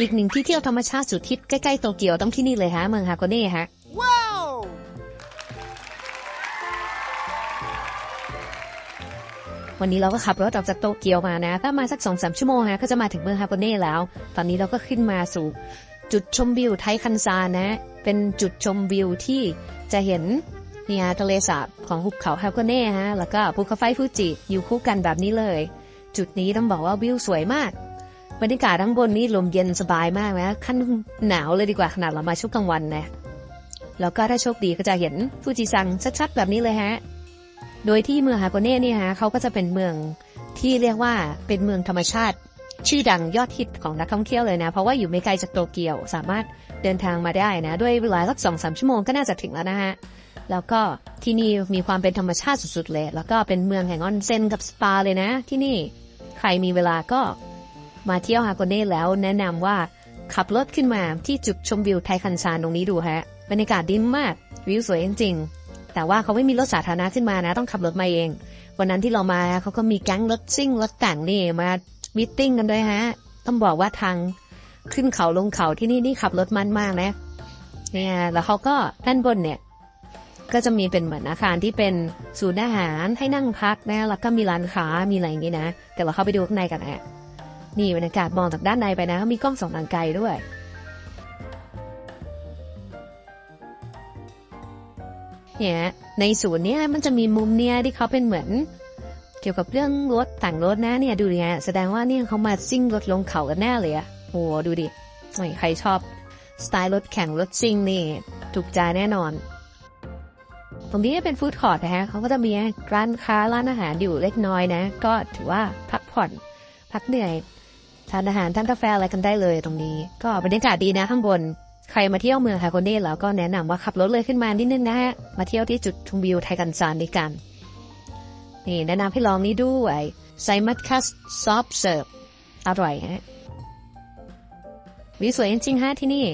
อีกหนึ่งที่เที่ยวธรรมชาติสุดฮิตใกล้ๆโตเกียวต้องที่นี่เลยฮะเมืองฮาโกเน่ฮะวันนี้เราก็ขับรถออกจากโตเกียวมานะถ้ามาสักสองสามชั่วโมงฮะก็จะมาถึงเมืองฮาโกเน่แล้ว ตอนนี้เราก็ขึ้นมาสู่จุดชมวิวไทคันซานะ เป็นจุดชมวิวที่จะเห็นเนี่ยทะเลสาบของหุบเขาฮาโกเน่ฮะแล้วก็ภูเขาไฟฟูจิอยู่คู่กันแบบนี้เลย จุดนี้ต้องบอกว่าวิวสวยมาก บรรยากาศข้างบนนี้ลมเย็นสบายมากนะขั้นหนาวเลยดีกว่าขนาดเรามาช่วงกลางวันนะแล้วก็ถ้าโชคดีก็จะเห็นฟูจิซังชัดๆแบบนี้เลยฮะ โดยที่เมืองฮาโกเน่เนี่ยฮะเขาก็จะเป็นเมืองที่เรียกว่าเป็นเมืองธรรมชาติ ชื่อดังยอดฮิตของนักท่องเที่ยวเลยนะ เพราะว่าอยู่ไม่ไกลจากโตเกียว สามารถเดินทางมาได้นะ ด้วยเวลาสักสองสามชั่วโมงก็น่าจะถึงแล้วนะฮะแล้วก็ที่นี่มีความเป็นธรรมชาติสุดๆเลย แล้วก็เป็นเมืองแห่งออนเซ็นกับสปาเลยนะ ที่นี่ใครมีเวลาก็ มาเที่ยวฮากเน่แล้วแนะนำว่าขับรถขึ้นมาที่จุดชมวิวไทคันซานตรงนี้ดูฮะบรรยากาศดีมากวิวสวยจริงๆแต่ว่าเขาไม่มีรถสาธารณะขึ้นมานะ ต้องขับรถมาเอง วันนั้นที่เรามาเขาก็มีแก๊งรถซิ่งรถแต่งนี่มามิทติ้งกันด้วยฮะ ต้องบอกว่าทางขึ้นเขาลงเขาที่นี่นี่ขับรถมันมากนะ เนี่ยแล้วเขาก็ด้านบนเนี่ยก็จะมีเป็นเหมือนอาคารที่เป็นศูนย์อาหารให้นั่งพักนะ แล้วก็มีร้านค้ามีอะไรอย่างงี้นะ แต่เราเข้าไปดูข้างในกันอะ นี่บรรยากาศมองจากด้านในไปนะเขามีกล้องส่องทางไกลด้วยเนี่ยในศูนย์เนี่ยมันจะมีมุมเนี่ยที่เขาเป็นเหมือน เกี่ยวกับเรื่องรถแต่งรถนะเนี่ยดูเนี่ยแสดงว่าเนี่ยเขามาซิ่งรถลงเขากันแน่เลยอะโอ้ดูดิใครชอบสไตล์รถแข่งรถซิ่งนี่ถูกใจแน่นอน ตรงนี้เป็นฟู้ดคอร์ทนะฮะเขาก็จะมีร้านค้าร้านอาหารอยู่เล็กน้อยนะ ก็ถือว่าพักผ่อน พักเหนื่อยทานอาหารทานกาแฟอะไรกันได้เลยตรงนี้ ก็บรรยากาศดีนะข้างบน ใครมาเที่ยวเมืองฮาโคเน่แล้วก็แนะนำว่าขับรถเลยขึ้นมานิดนึงนะฮะ มาเที่ยวที่จุดชมวิวไทกันซานนี้กัน นี่แนะนำให้ลองนี้ด้วยไซมัสคัสซอฟเสิร์ฟอร่อยฮะวิวสวยจริงๆฮะที่นี่